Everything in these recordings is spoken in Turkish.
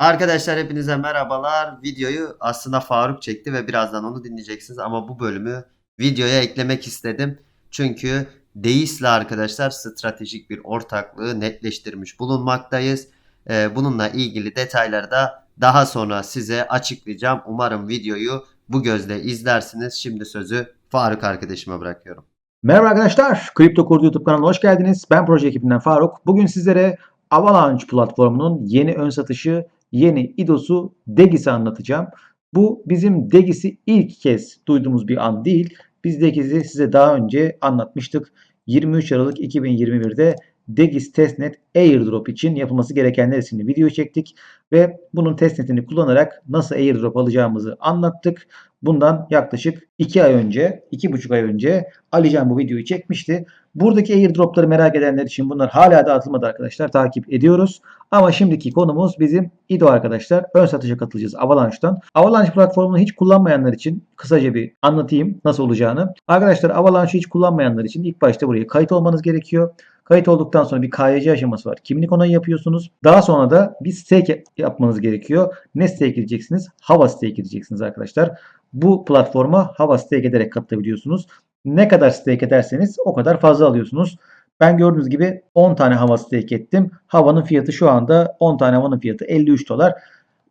Arkadaşlar hepinize merhabalar. Videoyu aslında Faruk çekti ve birazdan onu dinleyeceksiniz ama bu bölümü videoya eklemek istedim. Çünkü Deis'le arkadaşlar stratejik bir ortaklığı netleştirmiş bulunmaktayız. Ee, bununla ilgili detayları da daha sonra size açıklayacağım. Umarım videoyu bu gözle izlersiniz. Şimdi sözü Faruk arkadaşıma bırakıyorum. Merhaba arkadaşlar, Kripto Kurdu YouTube kanalına hoş geldiniz. Ben proje ekibinden Faruk. Bugün sizlere Avalanche platformunun yeni ön satışı, yeni IDOS'u Degis'i anlatacağım. Bu bizim Degis'i ilk kez duyduğumuz bir an değil. Biz Degis'i size daha önce anlatmıştık. 23 Aralık 2021'de Degis Testnet Airdrop için yapılması gerekenler isimli video çektik ve bunun testnetini kullanarak nasıl airdrop alacağımızı anlattık. Bundan yaklaşık 2 ay önce, 2,5 ay önce Alican bu videoyu çekmişti. Buradaki airdropları merak edenler için bunlar hala dağıtılmadı arkadaşlar. Takip ediyoruz. Ama şimdiki konumuz bizim IDO arkadaşlar. Ön satışa katılacağız Avalanche'dan. Avalanche platformunu hiç kullanmayanlar için kısaca bir anlatayım nasıl olacağını. Arkadaşlar Avalanche'ı hiç kullanmayanlar için ilk başta buraya kayıt olmanız gerekiyor. Kayıt olduktan sonra bir KYC aşaması var. Kimlik onayı yapıyorsunuz. Daha sonra da bir stake yapmanız gerekiyor. Ne stake edeceksiniz? Hava stake edeceksiniz arkadaşlar. Bu platforma Hava stake ederek katılabiliyorsunuz. Ne kadar stake ederseniz o kadar fazla alıyorsunuz. Ben gördüğünüz gibi 10 tane hava stake ettim. Havanın fiyatı şu anda 10 tane havanın fiyatı 53 dolar.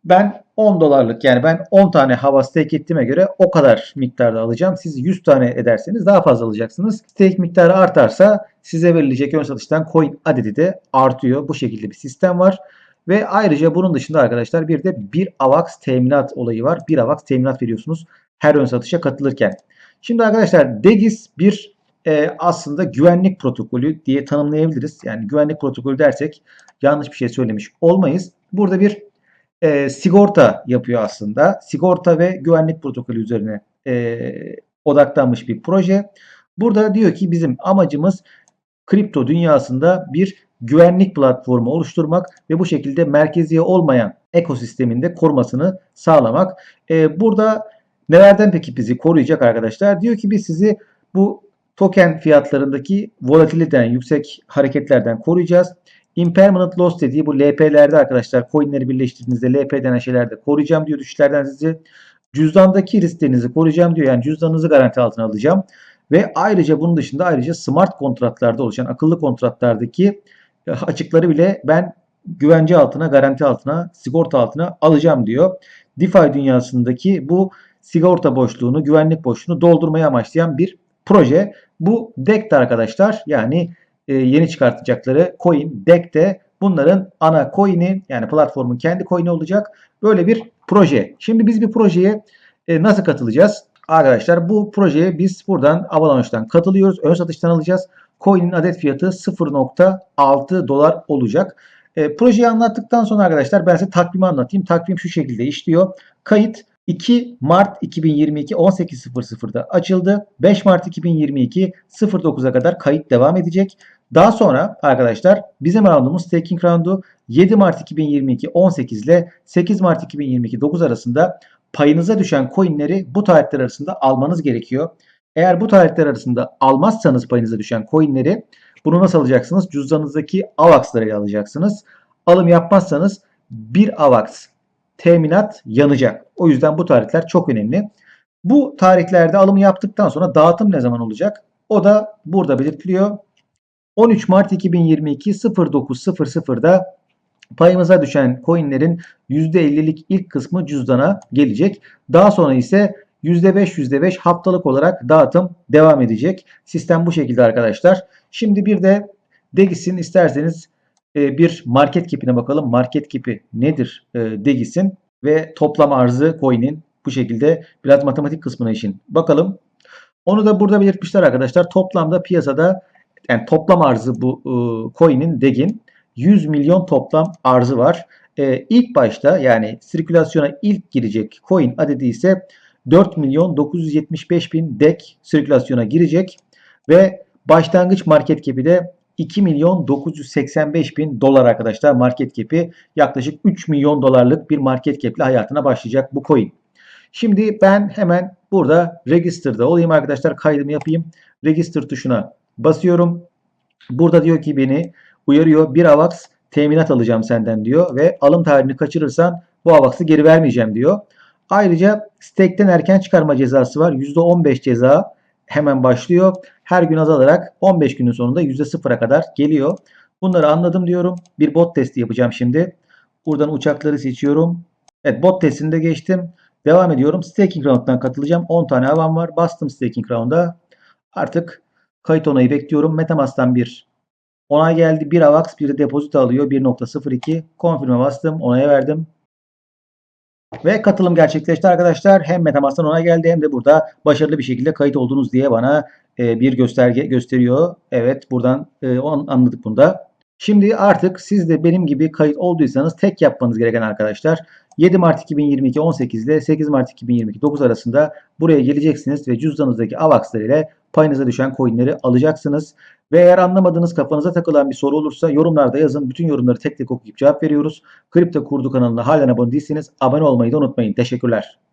Ben 10 dolarlık yani ben 10 tane hava stake ettiğime göre o kadar miktarda alacağım. Siz 100 tane ederseniz daha fazla alacaksınız. Stake miktarı artarsa size verilecek ön satıştan coin adedi de artıyor. Bu şekilde bir sistem var. Ve ayrıca bunun dışında arkadaşlar bir de bir AVAX teminat olayı var. Bir AVAX teminat veriyorsunuz her ön satışa katılırken. Şimdi arkadaşlar Degis bir e, aslında güvenlik protokolü diye tanımlayabiliriz. Yani güvenlik protokolü dersek yanlış bir şey söylemiş olmayız. Burada bir e, sigorta yapıyor aslında. Sigorta ve güvenlik protokolü üzerine e, odaklanmış bir proje. Burada diyor ki bizim amacımız kripto dünyasında bir güvenlik platformu oluşturmak ve bu şekilde merkezi olmayan ekosisteminde korumasını sağlamak. E, burada nelerden peki bizi koruyacak arkadaşlar? Diyor ki biz sizi bu token fiyatlarındaki volatiliteden, yüksek hareketlerden koruyacağız. Impermanent loss dediği bu LP'lerde arkadaşlar coinleri birleştirdiğinizde LP denen şeylerde koruyacağım diyor düşüşlerden sizi. Cüzdandaki risklerinizi koruyacağım diyor. Yani cüzdanınızı garanti altına alacağım. Ve ayrıca bunun dışında ayrıca smart kontratlarda oluşan akıllı kontratlardaki açıkları bile ben güvence altına, garanti altına, sigorta altına alacağım diyor. DeFi dünyasındaki bu sigorta boşluğunu, güvenlik boşluğunu doldurmayı amaçlayan bir proje. Bu DEC'te arkadaşlar yani e, yeni çıkartacakları coin DEC'te bunların ana coin'i yani platformun kendi coin'i olacak. Böyle bir proje. Şimdi biz bir projeye e, nasıl katılacağız? Arkadaşlar bu projeye biz buradan Avalanche'dan katılıyoruz. Ön satıştan alacağız. Coin'in adet fiyatı 0.6 dolar olacak. E, projeyi anlattıktan sonra arkadaşlar ben size takvimi anlatayım. Takvim şu şekilde işliyor. Kayıt 2 Mart 2022 18.00'da açıldı. 5 Mart 2022 09'a kadar kayıt devam edecek. Daha sonra arkadaşlar bizim roundumuz staking roundu 7 Mart 2022 18 ile 8 Mart 2022 9 arasında payınıza düşen coinleri bu tarihler arasında almanız gerekiyor. Eğer bu tarihler arasında almazsanız payınıza düşen coinleri bunu nasıl alacaksınız? Cüzdanınızdaki AVAX'ları alacaksınız. Alım yapmazsanız bir AVAX teminat yanacak. O yüzden bu tarihler çok önemli. Bu tarihlerde alımı yaptıktan sonra dağıtım ne zaman olacak? O da burada belirtiliyor. 13 Mart 2022 09.00'da payımıza düşen coinlerin %50'lik ilk kısmı cüzdana gelecek. Daha sonra ise %5 %5 haftalık olarak dağıtım devam edecek. Sistem bu şekilde arkadaşlar. Şimdi bir de Degis'in isterseniz e, bir market cap'ine bakalım. Market cap'i nedir e, Degis'in ve toplam arzı coin'in bu şekilde biraz matematik kısmına işin. Bakalım. Onu da burada belirtmişler arkadaşlar. Toplamda piyasada yani toplam arzı bu e, coin'in Deg'in 100 milyon toplam arzı var. İlk başta yani sirkülasyona ilk girecek coin adedi ise 4 milyon 975 bin DEG sirkülasyona girecek ve başlangıç market cap'i de 2 milyon 985 bin dolar arkadaşlar market cap'i yaklaşık 3 milyon dolarlık bir market cap ile hayatına başlayacak bu coin. Şimdi ben hemen burada register'da olayım arkadaşlar kaydımı yapayım. Register tuşuna basıyorum. Burada diyor ki beni uyarıyor. Bir AVAX teminat alacağım senden diyor ve alım tarihini kaçırırsan bu AVAX'ı geri vermeyeceğim diyor. Ayrıca stake'ten erken çıkarma cezası var. %15 ceza hemen başlıyor. Her gün azalarak 15 günün sonunda %0'a kadar geliyor. Bunları anladım diyorum. Bir bot testi yapacağım şimdi. Buradan uçakları seçiyorum. Evet bot testinde geçtim. Devam ediyorum. Staking round'dan katılacağım. 10 tane avam var. Bastım staking round'a. Artık kayıt onayı bekliyorum. Metamask'tan bir onay geldi. Bir AVAX bir de depozito alıyor. 1.02. Confirm'e bastım. Onaya verdim. Ve katılım gerçekleşti arkadaşlar. Hem Metamask'tan onay geldi hem de burada başarılı bir şekilde kayıt oldunuz diye bana e, bir gösterge gösteriyor. Evet buradan e, on- anladık bunu da. Şimdi artık siz de benim gibi kayıt olduysanız tek yapmanız gereken arkadaşlar 7 Mart 2022 18 ile 8 Mart 2022 9 arasında buraya geleceksiniz ve cüzdanınızdaki AVAX'lar ile payınıza düşen coinleri alacaksınız. Ve eğer anlamadığınız kafanıza takılan bir soru olursa yorumlarda yazın. Bütün yorumları tek tek okuyup cevap veriyoruz. Kripto Kurdu kanalına halen abone değilseniz abone olmayı da unutmayın. Teşekkürler.